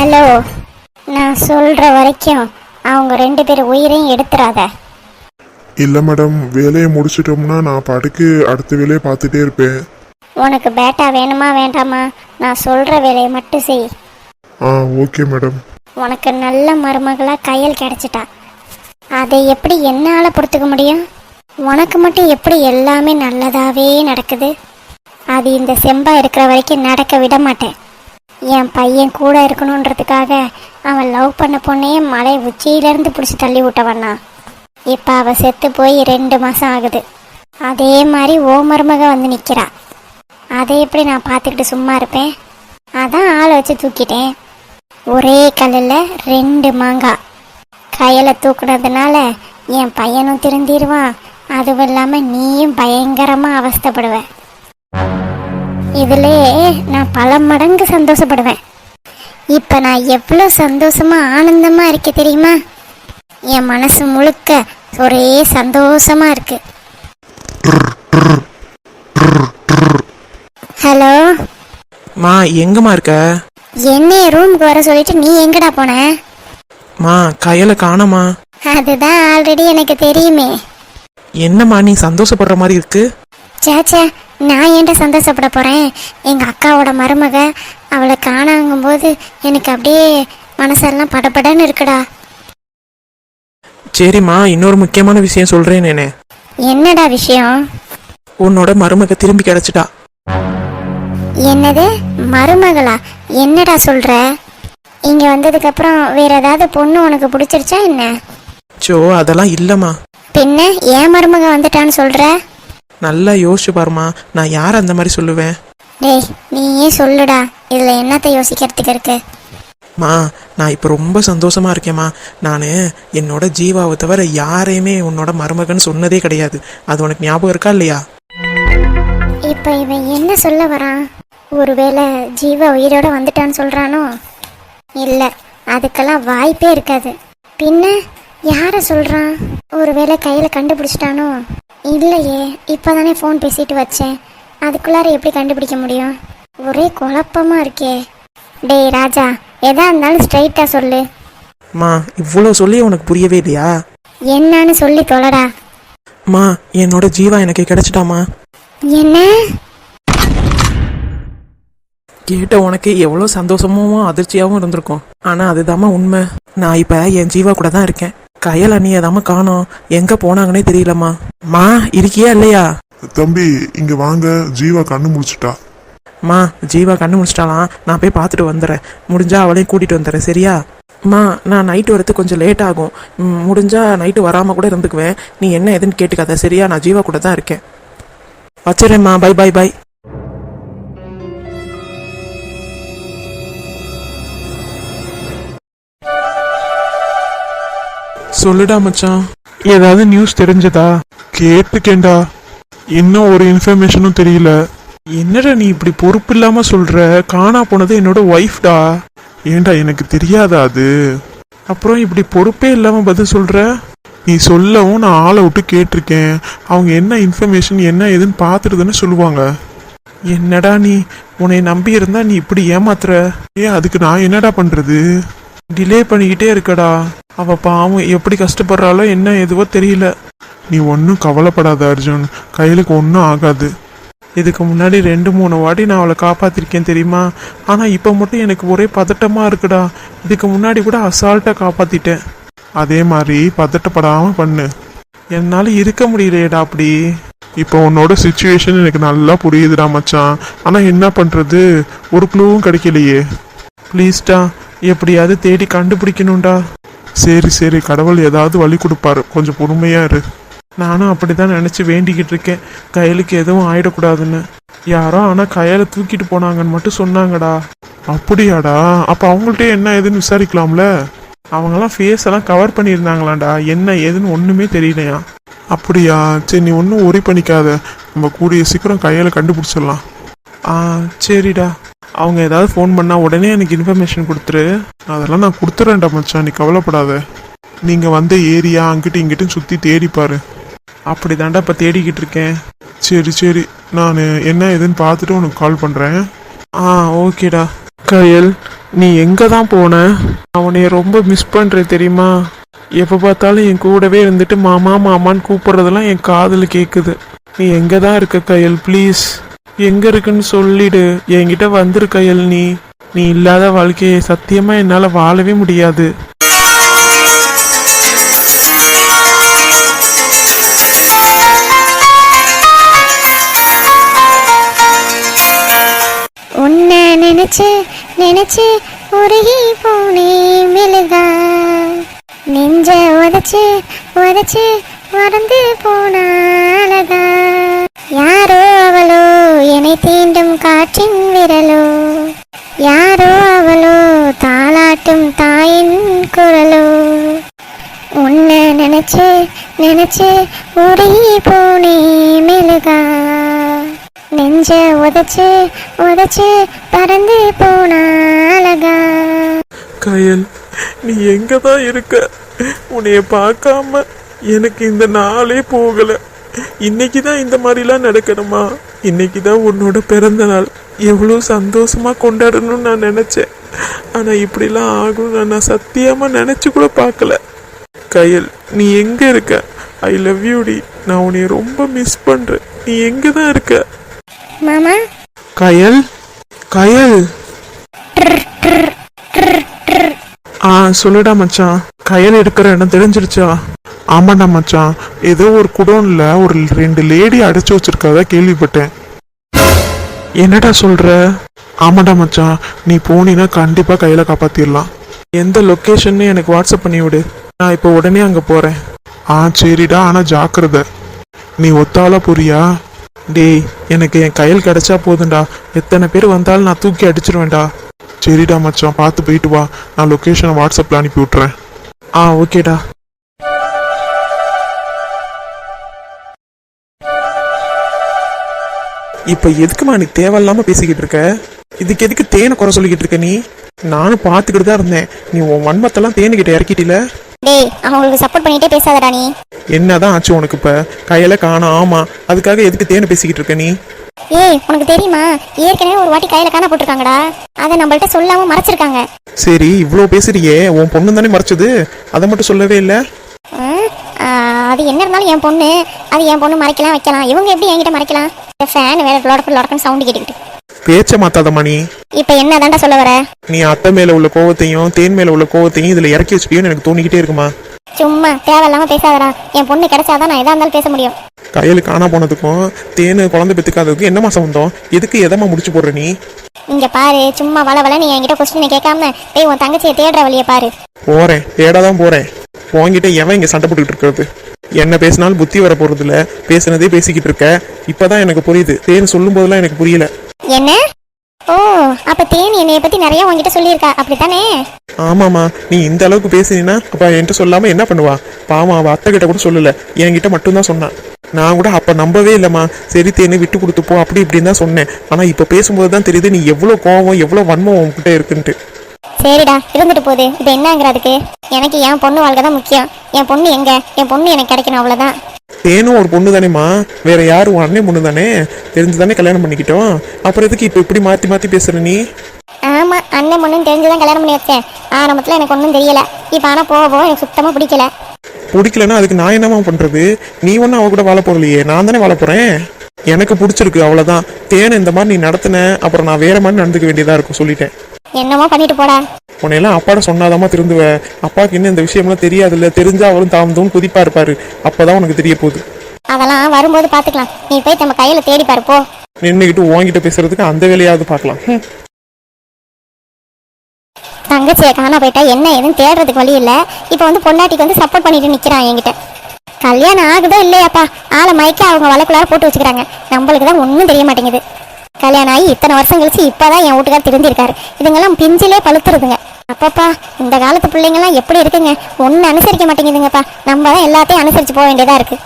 Hello நான் சொல்ற வரைக்கும் அவங்க ரெண்டு பேரும் உயிரையும் எடுத்துறாத. இல்லை மேடம் வேலையை முடிச்சிட்டோம்னா நான் பாட்டுக்கு அடுத்த வேலையை பார்த்துட்டே இருப்பேன். உனக்கு பேட்டா வேணுமா வேண்டாமா? நான் சொல்ற வேலையை மட்டும் செய். ஆ ஓகே மேடம். உனக்கு நல்ல மருமகளா கையல் கிடைச்சிட்டா. அதை எப்படி என்னால் பொறுத்துக்க முடியும்? உனக்கு மட்டும் எப்படி எல்லாமே நல்லதாவே நடக்குது? அது இந்த செம்பா இருக்கிற வரைக்கும் நடக்க விட மாட்டேன். என் பையன் கூட இருக்கணுன்றதுக்காக அவன் லவ் பண்ண பொண்ணையே மலை உச்சியிலேருந்து பிடிச்சி தள்ளி விட்டவண்ணா. இப்போ அவள் செத்து போய் ரெண்டு மாதம் ஆகுது. அதே மாதிரி ஓ மருமக வந்து நிற்கிறா அதை எப்படி நான் பார்த்துக்கிட்டு சும்மா இருப்பேன்? அதான் ஆளை வச்சு தூக்கிட்டேன். ஒரே கல்லில் ரெண்டு மாங்காய் கையில் தூக்குனதுனால என் பையனும் திருந்திடுவான். அதுவும் இல்லாமல் நீயும் பயங்கரமாக அவஸ்தைப்படுவ. இதிலே நான் பல மடங்கு சந்தோஷப்படுவேன். இப்போ நான் எவ்வளோ சந்தோஷமாக ஆனந்தமாக இருக்கேன் தெரியுமா? என் மனசு முழுக்க ஒரே சந்தோஷமாக இருக்கு. ஹலோ? மா எங்கம்மா இருக்க? என்னைய ரூமுக்கு வர சொல்லிட்டு நீ எங்கடா போன? மா கையில காணோமா அதுதான் ஆல்ரெடி எனக்கு தெரியுமே. என்னம்மா நீ சந்தோஷப்படுற மாதிரி இருக்கு? சேச்சே நான் ஏன்டா சந்தோஷப்பட போகிறேன் எங்கள் அக்காவோட மருமக அவளை காணாங்கும்போது எனக்கு அப்படியே மனசெல்லாம் படபடன்னு இருக்குடா. சரிம்மா இன்னொரு முக்கியமான விஷயம் சொல்றேன் நானு. என்னடா விஷயம்? உன்னோட மருமக திரும்பி கிடைச்சிட்டா. என்னது? மருமகளா? என்னடா சொல்கிற இங்கே வந்ததுக்கப்புறம் வேற ஏதாவது பொண்ணு உனக்கு பிடிச்சிருச்சா என்ன? சோ அதெல்லாம் இல்லம்மா. பின்ன ஏன் மருமக வந்துட்டான்னு சொல்கிற நல்லா யோசிச்சு பாருமா நான் யார் அந்த மாதிரி சொல்லுவேன்? டேய் நீயே சொல்லுடா? இதில் என்னத்தை யோசிக்கிறதுக்கு இருக்கு? மா நான் இப்போ ரொம்ப சந்தோஷமா இருக்கேம்மா. நான் என்னோட ஜீவாவை தவிர யாரையுமே உன்னோட மருமகன்னு சொன்னதே கிடையாது. அது உனக்கு ஞாபகம் இருக்கா இல்லையா? இப்போ இவன் என்ன சொல்ல வரான்? ஒருவேளை ஜீவா உயிரோட வந்துட்டான்னு சொல்றானோ? இல்லை அதுக்கெல்லாம் வாய்ப்பே இருக்காது. பின்ன யாரை சொல்றான்? ஒருவேளை கையில் கண்டுபிடிச்சிட்டானோ? இல்லையே இப்போதானே ஃபோன் பேசிட்டு வச்சேன். அதுக்குள்ளார எப்படி கண்டுபிடிக்க முடியும்? ஒரே குழப்பமா இருக்கே. டேய் ராஜா எதா இருந்தாலும் ஸ்ட்ரைட்டா சொல்லு. மா இவ்வளோ சொல்லி உனக்கு புரியவே இல்லையா? என்னன்னு சொல்லி தொலைடா. மா என்னோட ஜீவா எனக்கு கிடைச்சிட்டாமா என்ன? கேட்ட உனக்கு எவ்வளோ சந்தோஷமும் அதிர்ச்சியாகவும் இருந்திருக்கும். ஆனால் அதுதாம்மா உண்மை. நான் இப்போ என் ஜீவா கூட தான் இருக்கேன். கையல் அண்ணியதாம்மா காணோம். எங்கே போனாங்கன்னே தெரியலம்மா. மா இருக்கியா இல்லையா? தம்பி இங்கே வாங்க. ஜீவா கண்ணு முடிச்சிட்டா. மா ஜீவா கண்ணு முடிச்சிட்டாலாம் நான் போய் பார்த்துட்டு வந்துடுறேன். முடிஞ்சா அவளையும் கூட்டிகிட்டு வந்துடுறேன் சரியா? மா நான் நைட்டு வரது கொஞ்சம் லேட் ஆகும். முடிஞ்சா நைட்டு வராமல் கூட இருந்துக்குவேன். நீ என்ன எதுன்னு கேட்டுக்காத சரியா? நான் ஜீவா கூட தான் இருக்கேன். வச்சிடறேம்மா. பை பை பை சொல்லுடா மச்சான். ஏதாவது நியூஸ் தெரிஞ்சதா? கேட்டுக்கேண்டா இன்னும் ஒரு இன்ஃபர்மேஷனும் தெரியல. என்னடா நீ இப்படி பொறுப்பு இல்லாம சொல்ற? காணா போனது என்னோட ஒய்ஃப்டா ஏண்டா எனக்கு தெரியாதா அது? அப்புறம் இப்படி பொறுப்பே இல்லாம பதில் சொல்ற? நீ சொல்லவும் நான் ஆளை விட்டு கேட்டிருக்கேன். அவங்க என்ன இன்ஃபர்மேஷன் என்ன ஏதுன்னு பார்த்துட்டு தானே சொல்லுவாங்க. என்னடா நீ? உன்னை நம்பி இருந்தா நீ இப்படி ஏமாத்துற? ஏ அதுக்கு நான் என்னடா பண்றது? டிலே பண்ணிக்கிட்டே இருக்கடா. அவ பாவம் எப்படி கஷ்டப்படுறாளோ என்ன எதுவோ தெரியல. நீ ஒன்றும் கவலைப்படாத அர்ஜுன். கையிலுக்கு ஒன்றும் ஆகாது. இதுக்கு முன்னாடி ரெண்டு மூணு வாட்டி நான் அவளை காப்பாத்திருக்கேன் தெரியுமா? ஆனால் இப்போ மட்டும் எனக்கு ஒரே பதட்டமாக இருக்குடா. இதுக்கு முன்னாடி கூட அசால்ட்டாக காப்பாத்திட்டேன். அதே மாதிரி பதட்டப்படாமல் பண்ணு. என்னால் இருக்க முடியலையேடா அப்படி. இப்போ உன்னோட சுச்சுவேஷன் எனக்கு நல்லா புரியுதுடா மச்சான். ஆனால் என்ன பண்ணுறது ஒரு க்ளூவும் கிடைக்கலையே. ப்ளீஸ்டா எப்படியாவது தேடி கண்டுபிடிக்கணும்டா. சரி சரி கடவுள் ஏதாவது வழி கொடுப்பாரு. கொஞ்சம் பொறுமையா இரு. நானும் அப்படிதான் நினைச்சு வேண்டிக்கிட்டு இருக்கேன். கையலுக்கு எதுவும் ஆயிடக்கூடாதுன்னு. யாரோ ஆனா கையில தூக்கிட்டு போனாங்கன்னு மட்டும் சொன்னாங்கடா. அப்படியாடா. அப்ப அவங்கள்ட்ட என்ன ஏதுன்னு விசாரிக்கலாம்ல? அவங்கெல்லாம் ஃபேஸ் எல்லாம் கவர் பண்ணியிருந்தாங்களாடா என்ன ஏதுன்னு ஒண்ணுமே தெரியலையா? அப்படியா? சரி நீ ஒன்றும் ஒரி பண்ணிக்காத. நம்ம கூடிய சீக்கிரம் கையில கண்டுபிடிச்சிடலாம். ஆ சரிடா. அவங்க ஏதாவது ஃபோன் பண்ணால் உடனே எனக்கு இன்ஃபர்மேஷன் கொடுத்துரு. அதெல்லாம் நான் கொடுத்துறேன்டா மச்சான். நீ கவலைப்படாத. நீங்கள் வந்த ஏரியா அங்கிட்டு இங்கிட்டும் சுற்றி தேடிப்பாரு அப்படி தாண்டா இப்போ தேடிக்கிட்டு இருக்கேன். சரி சரி. நான் என்ன ஏதுன்னு பார்த்துட்டு உனக்கு கால் பண்ணுறேன் ஆ ஓகேடா. கயல் நீ எங்கே தான் போன அவனைய ரொம்ப மிஸ் பண்ணுறேன் தெரியுமா? எப்போ பார்த்தாலும் என் கூடவே இருந்துட்டு மாமா மாமான்னு கூப்பிட்றதெல்லாம் என் காதில் கேட்குது நீ எங்கே தான் இருக்க கையல்? ப்ளீஸ் எங்க இருக்குன்னு சொல்லிடு. என்கிட்ட வந்திருக்கையல் நீ. நீ இல்லாத வாழ்க்கையை சத்தியமா என்னால வாழவே முடியாது. உன்னை நினைச்சு நினைச்சு உருகி போனே மெழுகா நெஞ்ச உதச்சு உதச்சு மறந்து போனாலதா அழகா. யாரோ காற்றின் விரலோ யாரோ அவளோ தாளாட்டும் தாயின் குரலோ. உன்னை நினைச்சு நினைச்சு உருகி போனே மெழுகா. நெஞ்ச உதச்சு உதச்சு பறந்து போனா அழகா. கயல் நீ எங்க தான் இருக்க? உன்னைய பார்க்காம எனக்கு இந்த நாளே போகல. இன்னைக்கு தான் இந்த மாதிரிலாம் நடக்கணுமா? இன்னைக்கு தான் உன்னோட பிறந்த நாள். எவ்வளோ சந்தோஷமா கொண்டாடணும்னு நான் நினைச்சேன். ஆனா இப்படிலாம் ஆகும்னு நான் சத்தியமா நினைச்சு கூட பார்க்கல. கயல் நீ எங்க இருக்க? ஐ லவ் யூ டி. நான் உன்னைய ரொம்ப மிஸ் பண்றேன். நீ எங்க தான் இருக்க? மாமா? கயல் கயல். ஆ சொல்லுடா மச்சான். கையில் எடுக்கிற இடம் தெரிஞ்சிருச்சா? ஆமாடா மச்சான். ஏதோ ஒரு குடோனில் ஒரு ரெண்டு லேடி அடைச்சி வச்சிருக்கதா கேள்விப்பட்டேன். என்னடா சொல்ற? ஆமாடா மச்சான். நீ போனீன்னா கண்டிப்பா கையில காப்பாத்திடலாம். எந்த லொக்கேஷன்னு எனக்கு வாட்ஸ்அப் பண்ணி விடு. நான் இப்போ உடனே அங்கே போறேன். ஆ சரிடா. ஆனால் ஜாக்கிரதை. நீ ஒத்தால புரியா? டேய் எனக்கு என் கையில் கிடைச்சா போதும்டா. எத்தனை பேர் வந்தாலும் நான் தூக்கி அடிச்சிருவேன்டா. சரிடா மச்சான் பார்த்து போயிட்டு வா. நான் லொக்கேஷனை வாட்ஸ்அப்பில் அனுப்பி விட்றேன் ஆ ஓகேடா. இப்போ எதுக்குமா நீ தேவையில்லாம பேசிக்கிட்டு இருக்க? இதுக்கு எதுக்கு தேனை குறை சொல்லிக்கிட்டு இருக்க நீ? நானும் பார்த்துக்கிட்டு தான் இருந்தேன். நீ உன் வன்மத்தெல்லாம் தேனுக்கிட்ட இறக்கிட்டில? டேய் அவங்களுக்கு சப்போர்ட் பண்ணிட்டே பேசாதடா நீ. என்னதான் ஆச்சு உனக்கு இப்ப? கையில காணோம் ஆமா. அதுக்காக எதுக்கு தேனை பேசிக்கிட்டு இருக்க நீ? ஏய் உனக்கு தெரியுமா? ஏற்கனவே ஒரு வாட்டி கையில காண போட்டிருக்காங்கடா. அதை நம்மள்ட்ட சொல்லாம மறைச்சிருக்காங்க. சரி இவ்வளோ பேசுறியே உன் பொண்ணு தானே மறைச்சது? அதை மட்டும் சொல்லவே இல்லை. அது என்ன இருந்தாலும் என் பொண்ணு அது என் பொண்ணு மறைக்கலாம் வைக்கலாம். இவங்க எப்படி என்கிட்ட மறைக்கலாம்? ஃபேன் வேற லொடக்கு லொடக்குன்னு சவுண்டு கேட்டுக்கிட்டு. பேச்ச மாத்தாதம்மா நீ. இப்போ என்ன சொல்ல வர? நீ அத்தை மேல உள்ள கோவத்தையும் தேன் மேல உள்ள கோவத்தையும் இதுல இறக்கி வச்சுப்பியோன்னு எனக்கு தோணிக்கிட்டே இருக்குமா? சும்மா தேவையில்லாம பேசாதடா. என் பொண்ணு கிடைச்சாதான் நான் எதா இருந்தாலும் பேச முடியும். கையில் காணா போனதுக்கும் தேனு குழந்தை பெத்துக்காததுக்கும் என்னமா சம்பந்தம்? எதுக்கு எதமா முடிச்சு போடுற நீ? இங்க பாரு சும்மா வள வள நீ என்கிட்ட கொஸ்டின் கேட்காம டேய் உன் தங்கச்சியை தேடுற வழியை பாரு. போறேன் தேடாதான் போறேன். உன்கிட்ட எவன் இங்க சண்டை போட்டுக்கிட்டு இருக்கிறது? என்ன பேசினாலும் புத்தி வர போறது இல்ல பேசுனதே பேசிக்கிட்டு இருக்க. இப்பதான் எனக்கு புரியுது. தேன் சொல்லும் போதெல்லாம் எனக்கு புரியல. என்ன? ஓ அப்ப தேனி என்னைய பத்தி நிறைய உன்கிட்ட சொல்லியிருக்கா. அப்படித்தானே? ஆமாமா நீ இந்த அளவுக்கு பேசினா அப்ப என்கிட்ட சொல்லாம என்ன பண்ணுவா? பாவம் அவ அத்தை கிட்ட கூட சொல்லல. என்கிட்ட மட்டும்தான் சொன்னான் நான் கூட அப்ப நம்பவே இல்லம்மா. சரி தேனு விட்டு கொடுத்துப்போ அப்படி இப்படின்னு தான் சொன்னேன். ஆனா இப்ப பேசும்போது தான் தெரியுது நீ எவ்வளவு கோவம் எவ்வளவு வன்மம் உன்கிட்ட இருக்குன்ட்டு. சரிடா இருந்துட்டு போகுது. இப்போ என்னங்கிறதுக்கு எனக்கு என் பொண்ணு வாழ்க்கை தான் முக்கியம். என் பொண்ணு எங்க? என் பொண்ணு எனக்கு கிடைக்கணும் அவ்வளவுதான். தேனும் ஒரு பொண்ணு தானேம்மா வேற யாரும் உன் அண்ணன் பொண்ணு தானே தெரிஞ்சு தானே கல்யாணம் பண்ணிக்கிட்டோம். அப்புறம் எதுக்கு இப்ப இப்படி மாத்தி மாத்தி பேசுற நீ? ஆமா அண்ணன் பொண்ணுன்னு தெரிஞ்சுதான் கல்யாணம் பண்ணி வச்சேன். ஆரம்பத்துல எனக்கு ஒன்றும் தெரியல. இப்போ ஆனா போக போக எனக்கு சுத்தமா பிடிக்கல. பிடிக்கலன்னா அதுக்கு நான் என்னம்மா பண்றது? நீ ஒன்றும் அவ கூட வாழ போறலையே. நான் தானே வாழ போறேன். எனக்கு பிடிச்சிருக்கு அவ்வளவுதான். தேனை இந்த மாதிரி நீ நடத்தின அப்புறம் நான் வேற மாதிரி நடந்துக்க வேண்டியதா இருக்கும் சொல்லிட்டேன். என்னமோ பண்ணிட்டு போடா. உன்னையெல்லாம் அப்பாட சொன்னாதாம்மா திருந்துவ. அப்பாவுக்கு இன்னும் இந்த விஷயம்லாம் தெரியாதுல்ல. தெரிஞ்சா அவரும் தாமதும் குதிப்பா இருப்பாரு. அப்பதான் உனக்கு தெரிய போகுது. அதெல்லாம் வரும்போது பாத்துக்கலாம். நீ போய் நம்ம கையில தேடி பாரு போ. நின்றுக்கிட்டு உன்கிட்ட பேசுறதுக்கு அந்த வேலையாவது பார்க்கலாம். தங்கச்சியை காண போயிட்டா என்ன ஏதுன்னு தேடுறதுக்கு வழி இல்ல. இப்போ வந்து பொண்டாட்டிக்கு வந்து சப்போர்ட் பண்ணிட்டு நிக்கிறான் என்கிட்ட. கல்யாணம் ஆகுதோ இல்லையாப்பா? ஆளை மயக்கி அவங்க வழக்குள்ளார போட்டு வச்சுக்கிறாங்க. நம்மளுக்கு தான் ஒன்றும் தெரிய மாட்டேங்குது. கல்யாணம் ஆகி இத்தனை வருஷம் கழிச்சு இப்பதான் என் வீட்டுக்கார் திருந்திருக்காரு. இதுங்கெல்லாம் பிஞ்சிலே பழுத்துருதுங்க. அப்பப்பா இந்த காலத்து பிள்ளைங்கெல்லாம் எப்படி இருக்குங்க? ஒன்றும் அனுசரிக்க மாட்டேங்குதுங்கப்பா. நம்ம தான் எல்லாத்தையும் அனுசரிச்சு போக வேண்டியதா இருக்கு.